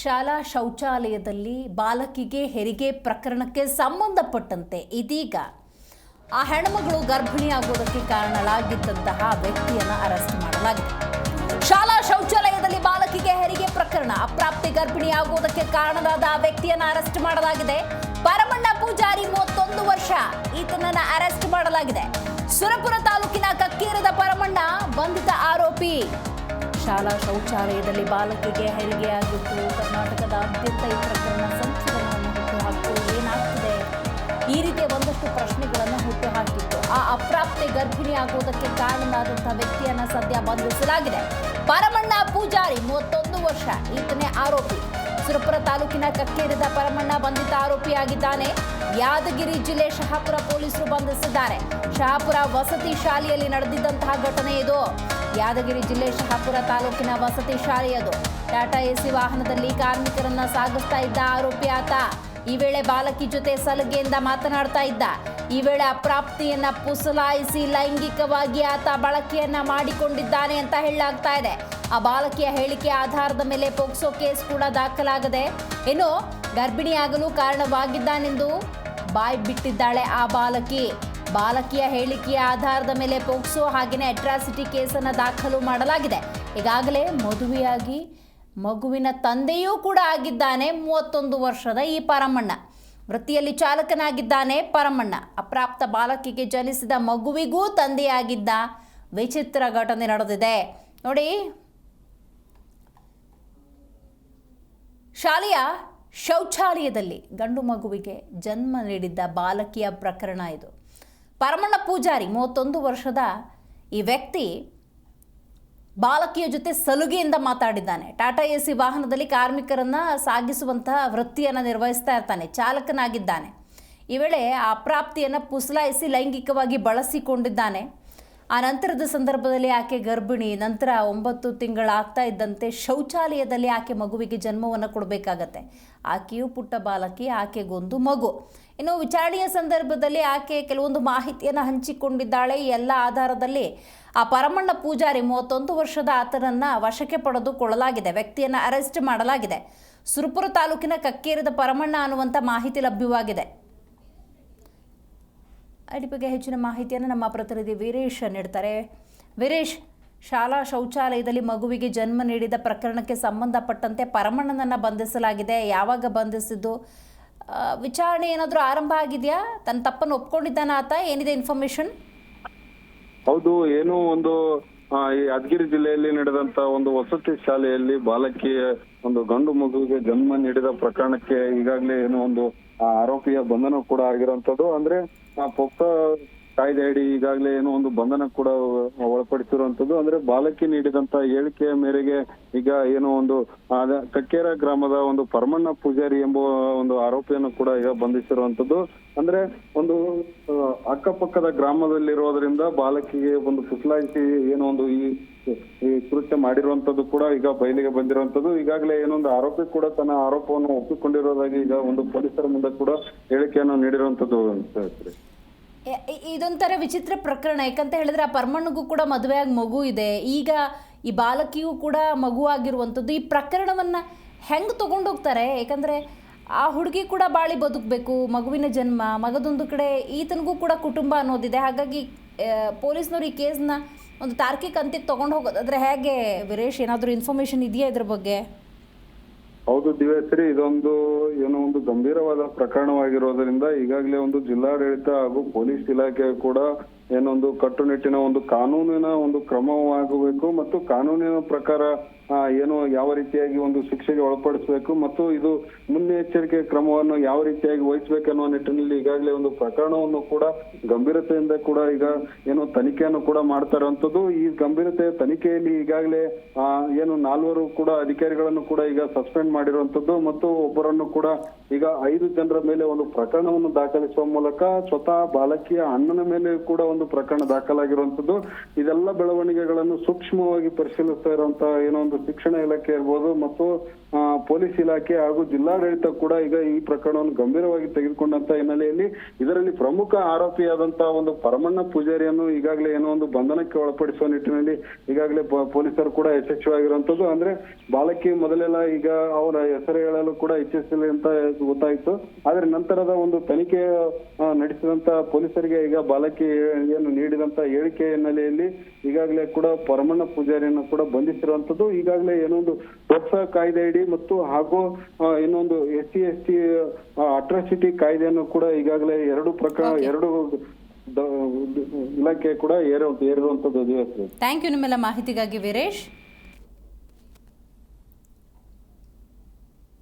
ಶಾಲಾ ಶೌಚಾಲಯದಲ್ಲಿ ಬಾಲಕಿಗೆ ಹೆರಿಗೆ ಪ್ರಕರಣಕ್ಕೆ ಸಂಬಂಧಪಟ್ಟಂತೆ ಇದೀಗ ಆ ಹೆಣ್ಮಗಳು ಗರ್ಭಿಣಿಯಾಗುವುದಕ್ಕೆ ಕಾರಣಲಾಗಿದ್ದಂತಹ ವ್ಯಕ್ತಿಯನ್ನು ಅರೆಸ್ಟ್ ಮಾಡಲಾಗಿದೆ. ಶಾಲಾ ಶೌಚಾಲಯದಲ್ಲಿ ಬಾಲಕಿಗೆ ಹೆರಿಗೆ ಪ್ರಕರಣ, ಅಪ್ರಾಪ್ತಿ ಗರ್ಭಿಣಿಯಾಗುವುದಕ್ಕೆ ಕಾರಣರಾದ ಆ ವ್ಯಕ್ತಿಯನ್ನು ಅರೆಸ್ಟ್ ಮಾಡಲಾಗಿದೆ. ಪರಮಣ್ಣ ಪೂಜಾರಿ ಮೂವತ್ತೊಂದು ವರ್ಷ ಈತನನ್ನು ಅರೆಸ್ಟ್ ಮಾಡಲಾಗಿದೆ. ಸುರಪುರ ತಾಲೂಕಿನ ಕಕ್ಕೀರದ ಪರಮಣ್ಣ ಬಂಧಿತ ಆರೋಪಿ ಶಾಲಾ ಶೌಚಾಲಯದಲ್ಲಿ ಬಾಲಕಿಗೆ ಹೆರಿಗೆಯಾಗಿದ್ದು ಕರ್ನಾಟಕದಾದ್ಯಂತ ಈ ಪ್ರಕರಣ ಸಂಚಲನವನ್ನು ಹುಟ್ಟುಹಾಕಿತು ಏನಾಗ್ತಿದೆ? ಈ ರೀತಿಯ ಒಂದಷ್ಟು ಪ್ರಶ್ನೆಗಳನ್ನು ಹುಟ್ಟುಹಾಕಿತ್ತು. ಆ ಅಪ್ರಾಪ್ತಿ ಗರ್ಭಿಣಿ ಆಗುವುದಕ್ಕೆ ವ್ಯಕ್ತಿಯನ್ನು ವ್ಯಕ್ತಿಯನ್ನ ಸದ್ಯ ಬಂಧಿಸಲಾಗಿದೆ. ಪರಮಣ್ಣ ಪೂಜಾರಿ, ಮೂವತ್ತೊಂದು ವರ್ಷ. ಈತನೇ ಆರೋಪಿ. ಸುರಪುರ ತಾಲೂಕಿನ ಕಕ್ಕೇರಿದ ಪರಮಣ್ಣ ಬಂಧಿತ ಆರೋಪಿಯಾಗಿದ್ದಾನೆ. ಯಾದಗಿರಿ ಜಿಲ್ಲೆ ಶಹಾಪುರ ಪೊಲೀಸರು ಬಂಧಿಸಿದ್ದಾರೆ. ಶಹಾಪುರ ವಸತಿ ಶಾಲೆಯಲ್ಲಿ ನಡೆದಿದ್ದಂತಹ ಘಟನೆ ಇದು. ಯಾದಗಿರಿ ಜಿಲ್ಲೆ ಶಹಾಪುರ ತಾಲೂಕಿನ ವಸತಿ ಶಾಲೆಯದು ಟಾಟಾ ಎಸಿ ವಾಹನದಲ್ಲಿ ಕಾರ್ಮಿಕರನ್ನ ಸಾಗಿಸ್ತಾ ಇದ್ದ ಆರೋಪಿ ಆತ. ಈ ವೇಳೆ ಬಾಲಕಿ ಜೊತೆ ಸಲಗೆಯಿಂದ ಮಾತನಾಡ್ತಾ ಇದ್ದ. ಈ ವೇಳೆ ಅಪ್ರಾಪ್ತಿಯನ್ನ ಪುಸಲಾಯಿಸಿ ಲೈಂಗಿಕವಾಗಿ ಆತ ಬಳಕೆಯನ್ನ ಮಾಡಿಕೊಂಡಿದ್ದಾನೆ ಅಂತ ಹೇಳಲಾಗ್ತಾ ಇದೆ. ಆ ಬಾಲಕಿಯ ಹೇಳಿಕೆ ಆಧಾರದ ಮೇಲೆ ಪೋಕ್ಸೋ ಕೇಸ್ ಕೂಡ ದಾಖಲಾಗದೆ ಇನ್ನು ಗರ್ಭಿಣಿಯಾಗಲು ಕಾರಣವಾಗಿದ್ದಾನೆಂದು ಬಾಯ್ ಬಿಟ್ಟಿದ್ದಾಳೆ ಆ ಬಾಲಕಿ. ಬಾಲಕಿಯ ಹೇಳಿಕೆಯ ಆಧಾರದ ಮೇಲೆ ಪೋಕ್ಸೋ ಹಾಗೆಯೇ ಅಟ್ರಾಸಿಟಿ ಕೇಸನ್ನು ದಾಖಲು ಮಾಡಲಾಗಿದೆ. ಈಗಾಗಲೇ ಮದುವೆಯಾಗಿ ಮಗುವಿನ ತಂದೆಯೂ ಕೂಡ ಆಗಿದ್ದಾನೆ, ಮೂವತ್ತೊಂದು ವರ್ಷದ ಈ ಪರಮಣ್ಣ. ವೃತ್ತಿಯಲ್ಲಿ ಚಾಲಕನಾಗಿದ್ದಾನೆ ಪರಮಣ್ಣ. ಅಪ್ರಾಪ್ತ ಬಾಲಕಿಗೆ ಜನಿಸಿದ ಮಗುವಿಗೂ ತಂದೆಯಾಗಿದ್ದ ವಿಚಿತ್ರ ಘಟನೆ ನಡೆದಿದೆ. ನೋಡಿ, ಶಾಲೆಯ ಶೌಚಾಲಯದಲ್ಲಿ ಗಂಡು ಮಗುವಿಗೆ ಜನ್ಮ ನೀಡಿದ್ದ ಬಾಲಕಿಯ ಪ್ರಕರಣ ಇದು. ಪರಮಣ್ಣ ಪೂಜಾರಿ ಮೂವತ್ತೊಂದು ವರ್ಷದ ಈ ವ್ಯಕ್ತಿ ಬಾಲಕಿಯ ಜೊತೆ ಸಲುಗೆಯಿಂದ ಮಾತಾಡಿದ್ದಾನೆ. ಟಾಟಾ ಎ ಸಿ ವಾಹನದಲ್ಲಿ ಕಾರ್ಮಿಕರನ್ನ ಸಾಗಿಸುವಂತಹ ವೃತ್ತಿಯನ್ನು ನಿರ್ವಹಿಸ್ತಾ ಇರ್ತಾನೆ, ಚಾಲಕನಾಗಿದ್ದಾನೆ. ಈ ವೇಳೆ ಅಪ್ರಾಪ್ತಿಯನ್ನು ಪುಸಲಾಯಿಸಿ ಲೈಂಗಿಕವಾಗಿ ಬಳಸಿಕೊಂಡಿದ್ದಾನೆ. ಆ ನಂತರದ ಸಂದರ್ಭದಲ್ಲಿ ಆಕೆ ಗರ್ಭಿಣಿ, ನಂತರ ಒಂಬತ್ತು ತಿಂಗಳಾಗ್ತಾ ಇದ್ದಂತೆ ಶೌಚಾಲಯದಲ್ಲಿ ಆಕೆ ಮಗುವಿಗೆ ಜನ್ಮವನ್ನು ಕೊಡಬೇಕಾಗತ್ತೆ. ಆಕೆಯು ಪುಟ್ಟ ಬಾಲಕಿ, ಆಕೆಗೊಂದು ಮಗು. ಇನ್ನು ವಿಚಾರಣೆಯ ಸಂದರ್ಭದಲ್ಲಿ ಆಕೆ ಕೆಲವೊಂದು ಮಾಹಿತಿಯನ್ನು ಹಂಚಿಕೊಂಡಿದ್ದಾಳೆ. ಎಲ್ಲ ಆಧಾರದಲ್ಲಿ ಆ ಪರಮಣ್ಣ ಪೂಜಾರಿ ಮೂವತ್ತೊಂದು ವರ್ಷದ ಆತನನ್ನು ವಶಕ್ಕೆ ಪಡೆದುಕೊಳ್ಳಲಾಗಿದೆ ವ್ಯಕ್ತಿಯನ್ನು ಅರೆಸ್ಟ್ ಮಾಡಲಾಗಿದೆ. ಸುರಪುರ ತಾಲೂಕಿನ ಕಕ್ಕೇರಿದ ಪರಮಣ್ಣ ಅನ್ನುವಂಥ ಮಾಹಿತಿ ಲಭ್ಯವಾಗಿದೆ. ಅಡಿ ಬಗ್ಗೆ ಹೆಚ್ಚಿನ ಮಾಹಿತಿಯನ್ನು ನಮ್ಮ ಪ್ರತಿನಿಧಿ ವೀರೇಶ್ ನೀಡ್ತಾರೆ. ವೀರೇಶ್, ಶಾಲಾ ಶೌಚಾಲಯದಲ್ಲಿ ಮಗುವಿಗೆ ಜನ್ಮ ನೀಡಿದ ಪ್ರಕರಣಕ್ಕೆ ಸಂಬಂಧಪಟ್ಟಂತೆ ಪರಮಣ್ಣನನ್ನು ಬಂಧಿಸಲಾಗಿದೆ. ಯಾವಾಗ ಬಂಧಿಸಿದ್ದು? ವಿಚಾರಣೆ ಏನಾದರೂ ಆರಂಭ ಆಗಿದೆಯಾ? ತನ್ನ ತಪ್ಪನ್ನು ಒಪ್ಕೊಂಡಿದ್ದಾನ ಆತ? ಏನಿದೆ ಇನ್ಫಾರ್ಮೇಶನ್ ಹೌದು, ಏನೋ ಒಂದು ಈ ಯಾದಗಿರಿ ಜಿಲ್ಲೆಯಲ್ಲಿ ನಡೆದಂತ ಒಂದು ವಸತಿ ಶಾಲೆಯಲ್ಲಿ ಬಾಲಕಿಯ ಒಂದು ಗಂಡು ಮಗುವಿಗೆ ಜನ್ಮ ನೀಡಿದ ಪ್ರಕರಣಕ್ಕೆ ಈಗಾಗಲೇ ಏನೋ ಒಂದು ಆರೋಪಿಯ ಬಂಧನ ಕೂಡ ಆಗಿರುವಂತದ್ದು ಅಂದ್ರೆ ಆ, ಪೋಕ್ಸೋ ಕಾಯ್ದೆ ಅಡಿ ಈಗಾಗಲೇ ಏನೋ ಒಂದು ಬಂಧನ ಕೂಡ ಒಳಪಡಿಸಿರುವಂತದ್ದು ಅಂದ್ರೆ ಬಾಲಕಿ ನೀಡಿದಂತ ಹೇಳಿಕೆಯ ಮೇರೆಗೆ ಈಗ ಏನೋ ಒಂದು ಕಕ್ಕೇರ ಗ್ರಾಮದ ಒಂದು ಪರಮಣ್ಣ ಪೂಜಾರಿ ಎಂಬ ಒಂದು ಆರೋಪಿಯನ್ನು ಕೂಡ ಈಗ ಬಂಧಿಸಿರುವಂತದ್ದು ಅಂದ್ರೆ ಒಂದು ಅಕ್ಕಪಕ್ಕದ ಗ್ರಾಮದಲ್ಲಿರೋದ್ರಿಂದ ಬಾಲಕಿಗೆ ಒಂದು ಪುಸಲಾಯಿಸಿ ಏನೋ ಒಂದು ಈ ಈ ಕೃತ್ಯ ಮಾಡಿರುವಂತದ್ದು ಕೂಡ ಈಗ ಬಯಲಿಗೆ ಬಂದಿರುವಂತದ್ದು ಈಗಾಗಲೇ ಏನೊಂದು ಆರೋಪಿ ಕೂಡ ತನ್ನ ಆರೋಪವನ್ನು ಒಪ್ಪಿಕೊಂಡಿರೋದಾಗಿ ಈಗ ಒಂದು ಪೊಲೀಸರ ಮುಂದೆ ಕೂಡ ಹೇಳಿಕೆಯನ್ನು ನೀಡಿರುವಂತದ್ದು ಅಂತ ಇದೊಂಥರ ವಿಚಿತ್ರ ಪ್ರಕರಣ. ಯಾಕಂತ ಹೇಳಿದ್ರೆ ಆ ಪರ್ಮಣ್ಣಗೂ ಕೂಡ ಮದುವೆಯಾಗಿ ಮಗು ಇದೆ. ಈಗ ಈ ಬಾಲಕಿಯೂ ಕೂಡ ಮಗು ಆಗಿರುವಂಥದ್ದು. ಈ ಪ್ರಕರಣವನ್ನು ಹೆಂಗೆ ತಗೊಂಡೋಗ್ತಾರೆ? ಯಾಕಂದರೆ ಆ ಹುಡುಗಿ ಕೂಡ ಬಾಳಿ ಬದುಕಬೇಕು, ಮಗುವಿನ ಜನ್ಮ, ಮಗದೊಂದು ಕಡೆ ಈತನಿಗೂ ಕೂಡ ಕುಟುಂಬ ಅನ್ನೋದಿದೆ. ಹಾಗಾಗಿ ಪೊಲೀಸ್ನವ್ರು ಈ ಕೇಸ್ನ ಒಂದು ತಾರ್ಕಿಕ ಅಂತ್ಯಕ್ಕೆ ತೊಗೊಂಡು ಹೋಗೋದಾದ್ರೆ ಹೇಗೆ, ವೀರೇಶ್, ಏನಾದರೂ ಇನ್ಫಾರ್ಮೇಷನ್ ಇದೆಯಾ ಇದ್ರ ಬಗ್ಗೆ? ಹೌದು ದಿವೇಶ್ವರಿ ಇದೊಂದು ಏನೋ ಒಂದು ಗಂಭೀರವಾದ ಪ್ರಕರಣವಾಗಿರೋದ್ರಿಂದ ಈಗಾಗಲೇ ಒಂದು ಜಿಲ್ಲಾಡಳಿತ ಹಾಗೂ ಪೊಲೀಸ್ ಇಲಾಖೆ ಕೂಡ ಏನೊಂದು ಕಟ್ಟುನಿಟ್ಟಿನ ಒಂದು ಕಾನೂನಿನ ಒಂದು ಕ್ರಮವಾಗಬೇಕು ಮತ್ತು ಕಾನೂನಿನ ಪ್ರಕಾರ ಏನು ಯಾವ ರೀತಿಯಾಗಿ ಒಂದು ಶಿಕ್ಷೆಗೆ ಒಳಪಡಿಸಬೇಕು ಮತ್ತು ಇದು ಮುನ್ನೆಚ್ಚರಿಕೆ ಕ್ರಮವನ್ನು ಯಾವ ರೀತಿಯಾಗಿ ವಹಿಸಬೇಕನ್ನುವ ನಿಟ್ಟಿನಲ್ಲಿ ಈಗಾಗಲೇ ಒಂದು ಪ್ರಕರಣವನ್ನು ಕೂಡ ಗಂಭೀರತೆಯಿಂದ ಕೂಡ ಈಗ ಏನು ತನಿಖೆಯನ್ನು ಕೂಡ ಮಾಡ್ತಾ ಈ ಗಂಭೀರತೆ ತನಿಖೆಯಲ್ಲಿ ಈಗಾಗಲೇ ಏನು ನಾಲ್ವರು ಕೂಡ ಅಧಿಕಾರಿಗಳನ್ನು ಕೂಡ ಈಗ ಸಸ್ಪೆಂಡ್ ಮಾಡಿರುವಂತದ್ದು ಮತ್ತು ಒಬ್ಬರನ್ನು ಕೂಡ ಈಗ ಐದು ಜನರ ಮೇಲೆ ಒಂದು ಪ್ರಕರಣವನ್ನು ದಾಖಲಿಸುವ ಮೂಲಕ ಸ್ವತಃ ಬಾಲಕಿಯ ಅಣ್ಣನ ಮೇಲೆ ಕೂಡ ಒಂದು ಪ್ರಕರಣ ದಾಖಲಾಗಿರುವಂತದ್ದು ಇದೆಲ್ಲ ಬೆಳವಣಿಗೆಗಳನ್ನು ಸೂಕ್ಷ್ಮವಾಗಿ ಪರಿಶೀಲಿಸ್ತಾ ಇರುವಂತಹ ಏನೋ ಒಂದು ಶಿಕ್ಷಣ ಇಲಾಖೆ ಇರ್ಬೋದು ಮತ್ತು ಪೊಲೀಸ್ ಇಲಾಖೆ ಹಾಗೂ ಜಿಲ್ಲಾಡಳಿತ ಕೂಡ ಈಗ ಈ ಪ್ರಕರಣವನ್ನು ಗಂಭೀರವಾಗಿ ತೆಗೆದುಕೊಂಡಂತ ಹಿನ್ನೆಲೆಯಲ್ಲಿ ಇದರಲ್ಲಿ ಪ್ರಮುಖ ಆರೋಪಿಯಾದಂತಹ ಒಂದು ಪರಮಣ್ಣ ಪೂಜಾರಿಯನ್ನು ಈಗಾಗಲೇ ಏನೋ ಒಂದು ಬಂಧನಕ್ಕೆ ಒಳಪಡಿಸುವ ನಿಟ್ಟಿನಲ್ಲಿ ಈಗಾಗಲೇ ಪೊಲೀಸರು ಕೂಡ ಯಶಸ್ವಿಯಾಗಿರುವಂತದ್ದು. ಅಂದ್ರೆ ಬಾಲಕಿ ಮೊದಲೆಲ್ಲ ಈಗ ಅವರ ಹೆಸರು ಹೇಳಲು ಕೂಡ ಇಚ್ಛಿಸಿಲ್ಲ ಅಂತ ಗೊತ್ತಾಯ್ತು. ಆದ್ರೆ ನಂತರದ ಒಂದು ತನಿಖೆ ನಡೆಸಿದಂತ ಪೊಲೀಸರಿಗೆ ಈಗ ಬಾಲಕಿ ಏನು ನೀಡಿದಂತ ಹೇಳಿಕೆ ಹಿನ್ನೆಲೆಯಲ್ಲಿ ಈಗಾಗಲೇ ಕೂಡ ಪರಮಣ್ಣ ಪೂಜಾರಿಯನ್ನು ಕೂಡ ಬಂಧಿಸಿರುವಂತದ್ದು. ಈಗಾಗಲೇ ಏನೊಂದು ಪ್ರೋತ್ಸಾಹ ಕಾಯ್ದೆ ಅಡಿ ಮತ್ತು ಹಾಗೂ ಇನ್ನೊಂದು S C S T atrocity ಕಾಯ್ದೆಯನ್ನು ಕೂಡ ಈಗಾಗಲೇ ಎರಡು ಪ್ರಕಾರ ಎರಡು ಇಲಾಖೆ ಕೂಡ ಏರುವಂತದ್ದು ಥ್ಯಾಂಕ್ ಯು ನಿಮ್ಮೆಲ್ಲ ಮಾಹಿತಿಗಾಗಿ ವೀರೇಶ್.